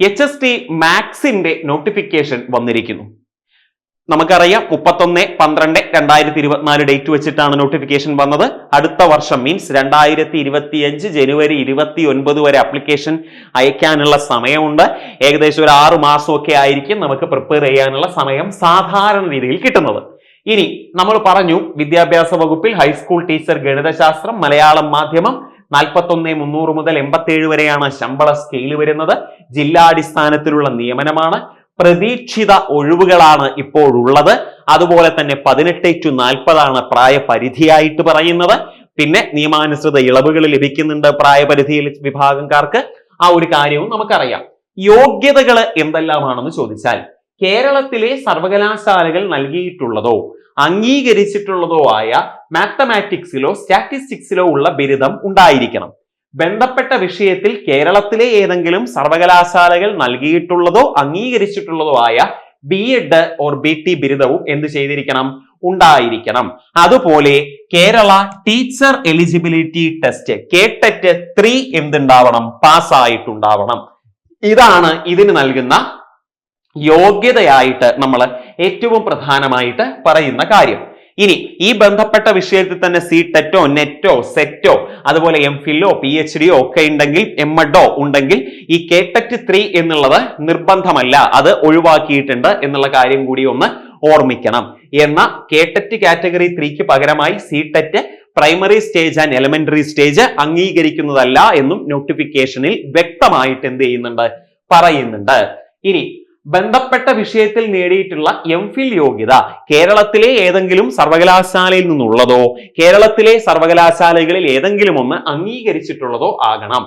H S T മാക്സിന്റെ notification വന്നിരിക്കുന്നു. നമുക്കറിയാം മുപ്പത്തൊന്ന് പന്ത്രണ്ട് രണ്ടായിരത്തി ഇരുപത്തിനാല് ഡേറ്റ് വെച്ചിട്ടാണ് നോട്ടിഫിക്കേഷൻ വന്നത്. അടുത്ത വർഷം മീൻസ് രണ്ടായിരത്തി ഇരുപത്തിയഞ്ച് ജനുവരി ഇരുപത്തി ഒൻപത് വരെ അപ്ലിക്കേഷൻ അയക്കാനുള്ള സമയമുണ്ട്. ഏകദേശം ഒരു ആറു മാസമൊക്കെ ആയിരിക്കും നമുക്ക് പ്രിപ്പയർ ചെയ്യാനുള്ള സമയം സാധാരണ രീതിയിൽ കിട്ടുന്നത്. ഇനി നമ്മൾ പറഞ്ഞു വിദ്യാഭ്യാസ വകുപ്പിൽ ഹൈസ്കൂൾ ടീച്ചർ ഗണിതശാസ്ത്രം മലയാളം മാധ്യമം നാൽപ്പത്തൊന്ന് മുന്നൂറ് മുതൽ എൺപത്തി വരെയാണ് ശമ്പള സ്കെയിൽ വരുന്നത്. ജില്ലാടിസ്ഥാനത്തിലുള്ള നിയമനമാണ്. പ്രതീക്ഷിത ഒഴിവുകളാണ് ഇപ്പോഴുള്ളത്. അതുപോലെ തന്നെ പതിനെട്ട് ടു നാൽപ്പതാണ് പ്രായപരിധിയായിട്ട് പറയുന്നത്. പിന്നെ നിയമാനുസൃത ഇളവുകൾ ലഭിക്കുന്നുണ്ട് പ്രായപരിധിയിൽ വിഭാഗക്കാർക്ക്. ആ ഒരു കാര്യവും നമുക്കറിയാം. യോഗ്യതകൾ എന്തെല്ലാമാണെന്ന് ചോദിച്ചാൽ കേരളത്തിലെ സർവകലാശാലകൾ നൽകിയിട്ടുള്ളതോ അംഗീകരിച്ചിട്ടുള്ളതോ ആയ മാത്തമാറ്റിക്സിലോ സ്റ്റാറ്റിസ്റ്റിക്സിലോ ഉള്ള ബിരുദം ഉണ്ടായിരിക്കണം. ബന്ധപ്പെട്ട വിഷയത്തിൽ കേരളത്തിലെ ഏതെങ്കിലും സർവകലാശാലകൾ നൽകിയിട്ടുള്ളതോ അംഗീകരിച്ചിട്ടുള്ളതോ ആയ B Ed or B T ബിരുദവും എന്ത് ചെയ്തിരിക്കണം? ഉണ്ടായിരിക്കണം. അതുപോലെ Kerala teacher eligibility test KTET three എന്തുണ്ടാവണം? പാസ്സായിട്ടുണ്ടാവണം. ഇതാണ് ഇതിന് നൽകുന്ന യോഗ്യതയായിട്ട് നമ്മൾ ഏറ്റവും പ്രധാനമായിട്ട് പറയുന്ന കാര്യം. ഇനി ഈ ബന്ധപ്പെട്ട വിഷയത്തിൽ തന്നെ സി ടെറ്റോ നെറ്റോ സെറ്റോ അതുപോലെ എം ഫില്ലോ പി എച്ച് ഡിയോ ഒക്കെ ഉണ്ടെങ്കിൽ എം എഡോ ഉണ്ടെങ്കിൽ ഈ കെ ടെറ്റ് ത്രീ എന്നുള്ളത് നിർബന്ധമല്ല. അത് ഒഴിവാക്കിയിട്ടുണ്ട് എന്നുള്ള കാര്യം കൂടി ഒന്ന് ഓർമ്മിക്കണം. എന്ന ടെറ്റ് കാറ്റഗറി ത്രീക്ക് പകരമായി C TET primary stage and elementary stage അംഗീകരിക്കുന്നതല്ല എന്നും നോട്ടിഫിക്കേഷനിൽ വ്യക്തമായിട്ട് എന്ത് ചെയ്യുന്നുണ്ട്? പറയുന്നുണ്ട്. ഇനി ബന്ധപ്പെട്ട വിഷയത്തിൽ നേടിയിട്ടുള്ള എം ഫിൽ യോഗ്യത കേരളത്തിലെ ഏതെങ്കിലും സർവകലാശാലയിൽ നിന്നുള്ളതോ കേരളത്തിലെ സർവകലാശാലകളിൽ ഏതെങ്കിലും ഒന്ന് അംഗീകരിച്ചിട്ടുള്ളതോ ആകണം.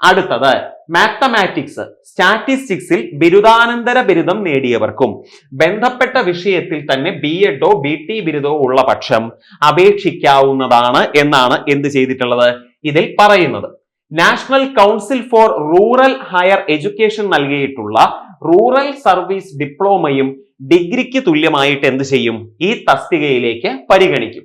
അടുത്തത് മാത്തമാറ്റിക്സ് സ്റ്റാറ്റിസ്റ്റിക്സിൽ ബിരുദാനന്തര ബിരുദം നേടിയവർക്കും ബന്ധപ്പെട്ട വിഷയത്തിൽ തന്നെ ബി എഡോ ബി ടി ബിരുദോ ഉള്ള പക്ഷം അപേക്ഷിക്കാവുന്നതാണ് എന്നാണ് എന്ത് ചെയ്തിട്ടുള്ളത്? ഇതിൽ പറയുന്നത്. National council for rural higher education നൽകിയിട്ടുള്ള റൂറൽ സർവീസ് ഡിപ്ലോമയും ഡിഗ്രിക്ക് തുല്യമായിട്ട് എന്ത് ചെയ്യും? ഈ തസ്തികയിലേക്ക് പരിഗണിക്കും.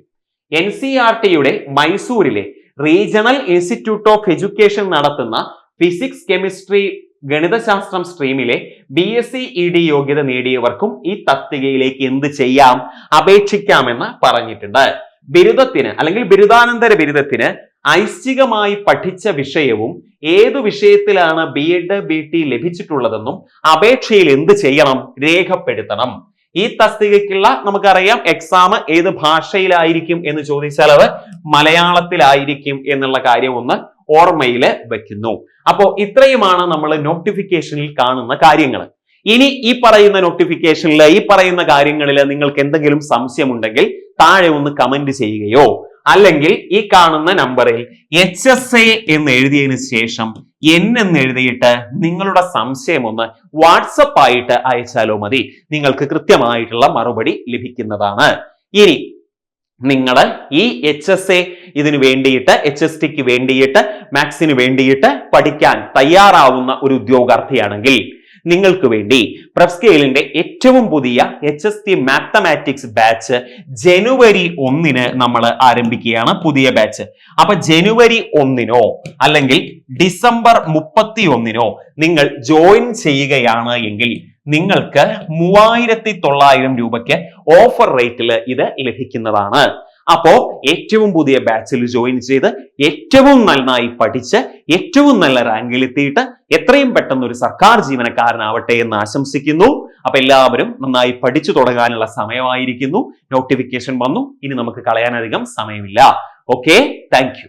എൻ സി ആർ ടിയുടെ മൈസൂരിലെ റീജിയണൽ ഇൻസ്റ്റിറ്റ്യൂട്ട് ഓഫ് എഡ്യൂക്കേഷൻ നടത്തുന്ന ഫിസിക്സ് കെമിസ്ട്രി ഗണിതശാസ്ത്രം സ്ട്രീമിലെ B S C E D യോഗ്യത നേടിയവർക്കും ഈ തസ്തികയിലേക്ക് എന്ത് ചെയ്യാം? അപേക്ഷിക്കാമെന്ന് പറഞ്ഞിട്ടുണ്ട്. ബിരുദത്തിന് അല്ലെങ്കിൽ ബിരുദാനന്തര ബിരുദത്തിന് ഐച്ഛികമായി പഠിച്ച വിഷയവും ഏതു വിഷയത്തിലാണ് ബി എഡ് ബി ടി ലഭിച്ചിട്ടുള്ളതെന്നും അപേക്ഷയിൽ എന്ത് ചെയ്യണം രേഖപ്പെടുത്തണം. ഈ തസ്തികയ്ക്കുള്ള നമുക്കറിയാം എക്സാം ഏത് ഭാഷയിലായിരിക്കും എന്ന് ചോദിച്ചാൽ അത് മലയാളത്തിലായിരിക്കും എന്നുള്ള കാര്യം ഒന്ന് ഓർമ്മയിൽ വെക്കുന്നു. അപ്പോൾ ഇത്രയുമാണ് നമ്മൾ നോട്ടിഫിക്കേഷനിൽ കാണുന്ന കാര്യങ്ങൾ. ഇനി ഈ പറയുന്ന നോട്ടിഫിക്കേഷനിൽ ഈ പറയുന്ന കാര്യങ്ങളിൽ നിങ്ങൾക്ക് എന്തെങ്കിലും സംശയമുണ്ടെങ്കിൽ താഴെ ഒന്ന് കമന്റ് ചെയ്യുകയോ അല്ലെങ്കിൽ ഈ കാണുന്ന നമ്പറിൽ എച്ച് എസ് എ എന്ന് എഴുതിയതിനു ശേഷം എൻ എന്ന് എഴുതിയിട്ട് നിങ്ങളുടെ സംശയം ഒന്ന് വാട്സപ്പ് ആയിട്ട് അയച്ചാലോ മതി. നിങ്ങൾക്ക് കൃത്യമായിട്ടുള്ള മറുപടി ലഭിക്കുന്നതാണ്. ഇനി നിങ്ങൾ ഈ എച്ച് എസ് എ ഇതിനു വേണ്ടിയിട്ട് എച്ച് എസ് ടിക്ക് വേണ്ടിയിട്ട് മാത്സിന് വേണ്ടിയിട്ട് പഠിക്കാൻ തയ്യാറാവുന്ന ഒരു ഉദ്യോഗാർത്ഥിയാണെങ്കിൽ നിങ്ങൾക്ക് വേണ്ടി പ്രസ്കെയിലിന്റെ ഏറ്റവും പുതിയ H S T mathematics batch ജനുവരി ഒന്നിന് നമ്മൾ ആരംഭിക്കുകയാണ് പുതിയ ബാച്ച് അപ്പൊ ജനുവരി ഒന്നിനോ അല്ലെങ്കിൽ ഡിസംബർ മുപ്പത്തി ഒന്നിനോ നിങ്ങൾ ജോയിൻ ചെയ്യുകയാണ് എങ്കിൽ നിങ്ങൾക്ക് മൂവായിരത്തി തൊള്ളായിരം രൂപയ്ക്ക് ഓഫർ റേറ്റിൽ ഇത് ലഭിക്കുന്നതാണ്. അപ്പോ ഏറ്റവും പുതിയ ബാച്ചിൽ ജോയിൻ ചെയ്ത് ഏറ്റവും നന്നായി പഠിച്ച് ഏറ്റവും നല്ല റാങ്കിൽ എത്തിയിട്ട് എത്രയും പെട്ടെന്ന് ഒരു സർക്കാർ ജീവനക്കാരനാവട്ടെ എന്ന് ആശംസിക്കുന്നു. അപ്പൊ എല്ലാവരും നന്നായി പഠിച്ചു തുടങ്ങാനുള്ള സമയമായിരിക്കുന്നു. നോട്ടിഫിക്കേഷൻ വന്നു. ഇനി നമുക്ക് കളയാനധികം സമയമില്ല. Okay thank